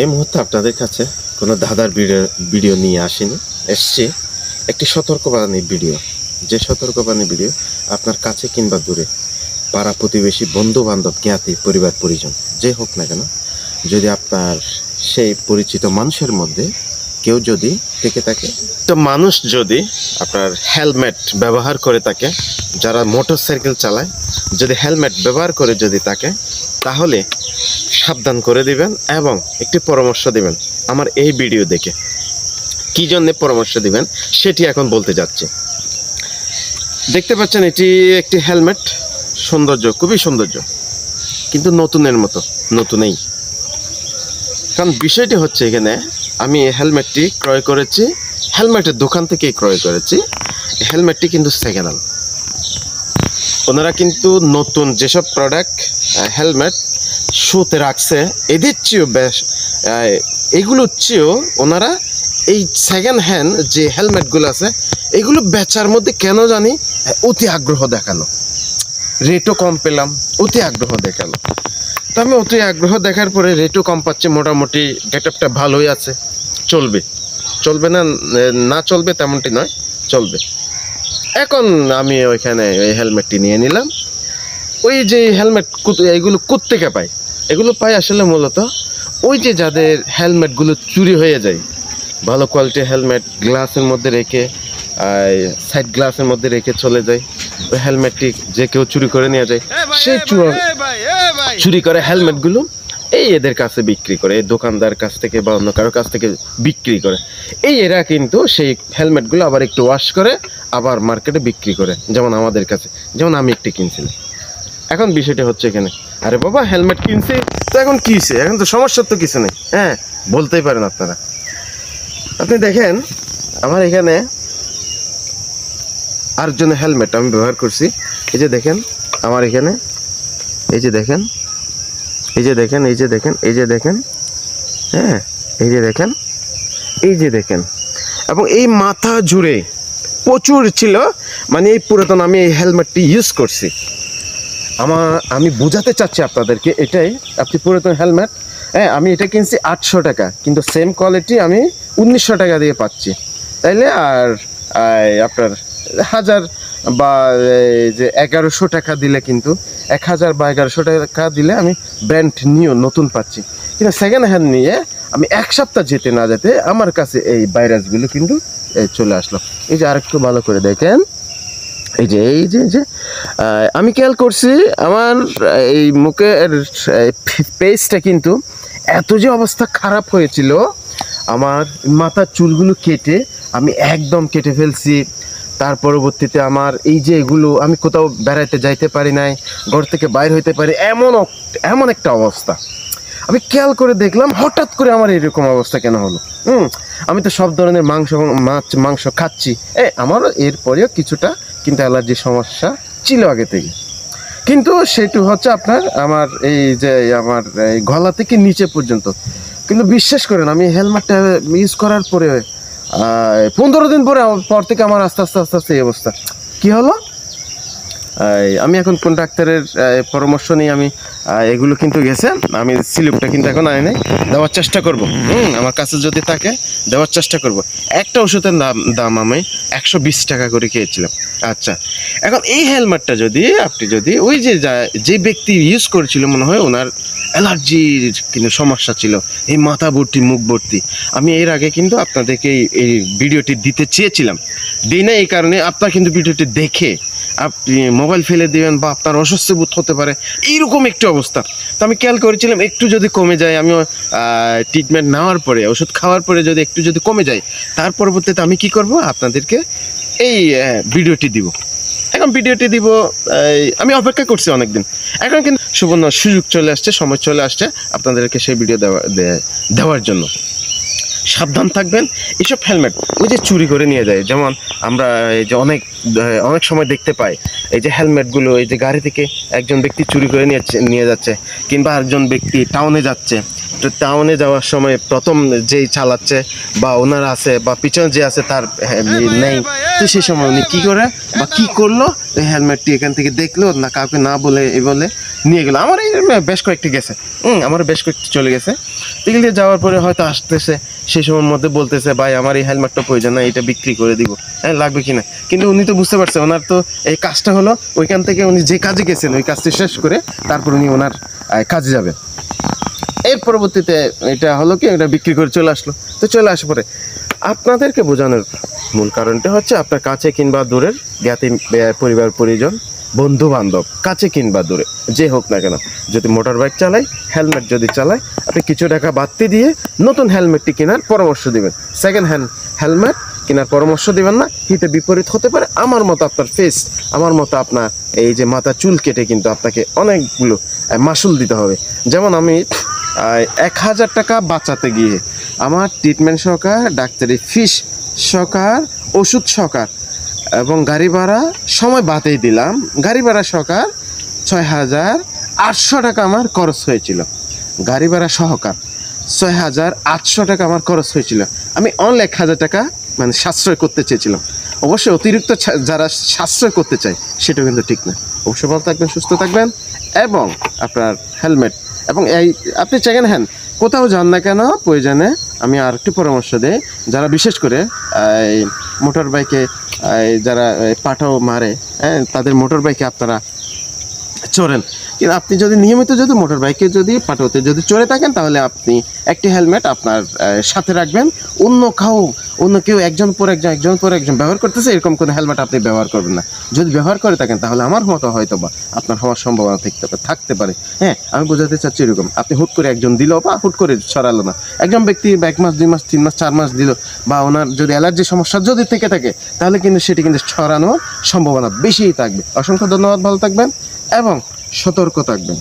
এই মুহূর্তে আপনাদের কাছে কোনো ধাঁধার ভিডিও ভিডিও নিয়ে আসিনি। এসছি একটি সতর্কবাণী ভিডিও। যে সতর্কবাণী ভিডিও আপনার কাছে কিংবা দূরে, পাড়া প্রতিবেশী বন্ধু বান্ধব জ্ঞাতি, পরিবার, পরিজন, যে হোক না কেন, যদি আপনার সেই পরিচিত মানুষের মধ্যে কেউ যদি থেকে থাকে, তো মানুষ যদি আপনার হেলমেট ব্যবহার করে থাকে, যারা মোটর সাইকেল চালায়, যদি হেলমেট ব্যবহার করে যদি থাকে, তাহলে সাবধান করে দিবেন এবং একটি পরামর্শ দিবেন আমার এই ভিডিও দেখে। কি জন্য পরামর্শ দিবেন সেটি এখন বলতে যাচ্ছি। দেখতে পাচ্ছেন এটি একটি হেলমেট, সৌন্দর্য, খুবই সৌন্দর্য, কিন্তু নতুনের মতো, নতুনেই। কারণ বিষয়টি হচ্ছে এখানে আমি এই হেলমেটটি ক্রয় করেছি, হেলমেটের দোকান থেকেই ক্রয় করেছি হেলমেটটি কিন্তু সেকেন্ড হ্যান্ড ওনারা কিন্তু নতুন যেসব প্রোডাক্ট হেলমেট শোতে রাখছে। এদের চেয়েও বেশ এগুলোর চেয়েও ওনারা এই সেকেন্ড হ্যান্ড যে হেলমেটগুলো আছে, এগুলো বেচার মধ্যে কেন জানি অতি আগ্রহ দেখাল। রেটও কম পেলাম, অতি আগ্রহ দেখাল। তো আমি অতি আগ্রহ দেখার পরে রেটও কম পাচ্ছে, মোটামুটি গেট আপটা ভালোই আছে। চলবে। চলবে না না চলবে তেমনটি নয়, চলবে। এখন আমি ওইখানে ওই হেলমেটটি নিয়ে নিলাম। ওই যে হেলমেট এইগুলো কোত্থেকে পাই এগুলো পাই আসলে মূলত ওই যে যাদের হেলমেটগুলো চুরি হয়ে যায় ভালো কোয়ালিটির হেলমেট গ্লাসের মধ্যে রেখে সাইড গ্লাসের মধ্যে রেখে চলে যায় ওই হেলমেটটি যে কেউ চুরি করে নিয়ে যায় সেই চুরি চুরি করে হেলমেটগুলো এই এদের কাছে বিক্রি করে এই দোকানদার কাছ থেকে বা অন্য কারোর কাছ থেকে বিক্রি করে। এই এরা কিন্তু সেই হেলমেটগুলো আবার একটু ওয়াশ করে আবার মার্কেটে বিক্রি করে যেমন আমাদের কাছে যেমন আমি একটি কিনছিলাম। এখন বিষয়টা হচ্ছে এখানে আরে বাবা হেলমেট কিনছি। তো এখন কি এখন তো সমস্যার তো কিছু নেই। হ্যাঁ বলতেই পারেন আপনারা। আপনি দেখেন, আমার এখানে আর জন্য হেলমেট আমি ব্যবহার করছি। এই যে দেখেন, আমার এখানে, এই যে দেখেন, এই যে দেখেন, এই যে দেখেন, এই যে দেখেন হ্যাঁ এই যে দেখেন, এই যে দেখেন। এবং এই মাথা জুড়ে প্রচুর ছিল মানে এই পুরাতন আমি এই হেলমেটটি ইউজ করছি। আমার, আমি বোঝাতে চাচ্ছি আপনাদেরকে এটাই। আপনি পুরাতন হেলমেট হ্যাঁ আমি এটা কিনছি আটশো টাকা, কিন্তু সেম কোয়ালিটি আমি উনিশশো টাকা দিয়ে পাচ্ছি। তাইলে আর আপনার হাজার বা যে এগারোশো টাকা দিলে কিন্তু, এক হাজার বা এগারোশো টাকা দিলে আমি ব্র্যান্ড নিয়েও নতুন পাচ্ছি। কিন্তু সেকেন্ড হ্যান্ড নিয়ে আমি এক সপ্তাহ যেতে না যেতে আমার কাছে এই ভাইরাসগুলো কিন্তু চলে আসলো। এই যে আরেকটু ভালো করে দেখেন। এই যে এই যে যে আমি খেয়াল করছি আমার এই মুখের পেজটা কিন্তু এত যে অবস্থা খারাপ হয়েছিল, আমার মাথার চুলগুলো কেটে আমি একদম কেটে ফেলছি। তার পরবর্তীতে আমার এই যে এগুলো, আমি কোথাও বেড়াইতে যাইতে পারি নাই, ঘর থেকে বাইর হইতে পারি, এমন এমন একটা অবস্থা। আমি খেয়াল করে দেখলাম, হঠাৎ করে আমার এরকম অবস্থা কেন হলো? হুম, আমি তো সব ধরনের মাংস মাছ, মাংস খাচ্ছি। এ, আমারও এরপরেও কিছুটা কিন্তু অ্যালার্জি সমস্যা ছিল আগে থেকে কিন্তু সেটু হচ্ছে আপনার আমার এই যে আমার গলা থেকে নিচে পর্যন্ত। কিন্তু বিশ্বাস করেন, আমি হেলমেটটা ইউজ করার পরে পনেরো দিন পরে, পর থেকে আমার আস্তে আস্তে আস্তে আস্তে এই অবস্থা। কী হলো? আমি এখন কোন ডাক্তারের পরামর্শ নিয়ে আমি এগুলো কিন্তু গেছে, আমি সিলিপটা কিন্তু এখন আনি নাই, দেওয়ার চেষ্টা করব। হুম, আমার কাছে যদি থাকে, দেওয়ার চেষ্টা করব। একটা ওষুধের দাম দাম আমি একশো বিশ টাকা করে খেয়েছিলাম। আচ্ছা এখন এই হেলমেটটা যদি আপনি যদি, ওই যে যা- ব্যক্তি ইউজ করেছিল, মনে হয় ওনার অ্যালার্জির কিন্তু সমস্যা ছিল, এই মাথা ভর্তি, মুখ ভর্তি, আমি এর আগে কিন্তু আপনাদেরকে এই ভিডিওটি দিতে চেয়েছিলাম। দিই না এই কারণে আপনার কিন্তু ভিডিওটি দেখে আপনি মোবাইল ফেলে দিবেন বা আপনার অস্বস্তি বোধ হতে পারে, এইরকম একটু অবস্থা। তো আমি খেয়াল করেছিলাম, একটু যদি কমে যায় আমি ট্রিটমেন্ট নেওয়ার পরে, ওষুধ খাওয়ার পরে যদি একটু যদি কমে যায়, তার পরবর্তীতে আমি কি করব? আপনাদেরকে এই ভিডিওটি দিব। এখন ভিডিওটি দিব আমি অপেক্ষা করছি অনেকদিন। এখন কিন্তু সুবর্ণ সুযোগ চলে আসছে, সময় চলে আসছে আপনাদেরকে সেই ভিডিও দেওয়া দেওয়ার জন্য। সাবধান থাকবেন। এসব হেলমেট ওই যে চুরি করে নিয়ে যায়। যেমন আমরা এই যে অনেক অনেক সময় দেখতে পাই এই যে হেলমেটগুলো এই যে গাড়ি থেকে একজন ব্যক্তি চুরি করে নিয়ে নিয়ে যাচ্ছে কিংবা একজন ব্যক্তি টাউনে যাচ্ছে। তো টাউনে যাওয়ার সময় প্রথম যেই চালাচ্ছে বা ওনার আছে বা পিছনে যে আছে তার হ্যাঁ, নেই। তো সেই সময় উনি কী করে বা কি করল? এই হেলমেটটি এখান থেকে দেখল না কাউকে না বলে এ বলে নিয়ে গেলো। আমার এই বেশ কয়েকটি গেছে। হুম আমার বেশ কয়েকটি চলে গেছে। দিয়ে যাওয়ার পরে হয়তো আসতেছে সেই সময়ের মধ্যে বলতেছে, ভাই, আমার এই হেলমেটটা প্রয়োজন না এটা বিক্রি করে দিব। হ্যাঁ লাগবে কি না? কিন্তু উনি তো বুঝতে পারছে, ওনার তো এই কাজটা হলো, ওইখান থেকে উনি যে কাজে গেছেন, ওই কাজটি শেষ করে তারপর উনি ওনার কাজে যাবেন। এর পরবর্তীতে এটা হলো কি এটা বিক্রি করে চলে আসলো। তো চলে আসার পরে আপনাদেরকে বোঝানোর মূল কারণটা হচ্ছে, আপনার কাছে কিংবা দূরের জ্ঞাতি পরিবার, পরিজন বন্ধু বান্ধব কাছে কিংবা দূরে, যে হোক না কেন। যদি মোটর বাইক চালায় হেলমেট যদি চালায়, আপনি কিছু টাকা বাড়তি দিয়ে নতুন হেলমেটটি কেনার পরামর্শ দিবেন। সেকেন্ড হ্যান্ড হেলমেট কেনার পরামর্শ দিবেন না, হিতে বিপরীত হতে পারে আমার মতো আপনার ফেস আমার মতো আপনার এই যে মাথা চুল কেটে কিন্তু আপনাকে অনেকগুলো মাসুল দিতে হবে। যেমন আমি এক হাজার টাকা বাঁচাতে গিয়ে আমার ট্রিটমেন্ট সহকার, ডাক্তারি ফিস সহকার, ওষুধ সহকার এবং গাড়ি ভাড়া সময় বাতেই দিলাম। গাড়ি ভাড়া সহকার ছয় হাজার আটশো টাকা আমার খরচ হয়েছিল। গাড়ি ভাড়া সহকার ছয় হাজার আটশো টাকা আমার খরচ হয়েছিল। আমি অনলি এক হাজার টাকা মানে সাশ্রয় করতে চেয়েছিলাম। অবশ্যই অতিরিক্ত যারা সাশ্রয় করতে চায় সেটা কিন্তু ঠিক না। অবশ্যই ভালো থাকবেন, সুস্থ থাকবেন এবং আপনার হেলমেট এবং এই, আপনি সেকেন্ড হ্যান্ড কোথাও যান না কেন, প্রয়োজনে আমি আর একটু পরামর্শ দিই। যারা বিশেষ করে মোটর বাইকে যারা পাঠাও মারে হ্যাঁ তাদের মোটর বাইকে আপনারা চড়েন। কিন্তু আপনি যদি নিয়মিত যদি মোটর বাইকে যদি পাঠাতে যদি চড়ে থাকেন, তাহলে আপনি একটি হেলমেট আপনার সাথে রাখবেন। অন্য কাউ, অন্য কেউ একজন পর একজন একজন পর একজন ব্যবহার করতেছে, এরকম কোনো হেলমেট আপনি ব্যবহার করবেন না। যদি ব্যবহার করে থাকেন, তাহলে আমার মতো হয়তো বা আপনার হওয়ার সম্ভাবনা থাকতে থাকতে পারে। হ্যাঁ আমি বোঝাতে চাচ্ছি এরকম, আপনি হুট করে একজন দিল বা হুট করে ছড়ালো না। একজন ব্যক্তি এক মাস, দুই মাস, তিন মাস, চার মাস দিল বা ওনার যদি অ্যালার্জি সমস্যা যদি থেকে থাকে, তাহলে কিন্তু সেটি কিন্তু ছড়ানোর সম্ভাবনা বেশিই থাকবে। অসংখ্য ধন্যবাদ, ভালো থাকবেন এবং সতর্ক থাকবেন।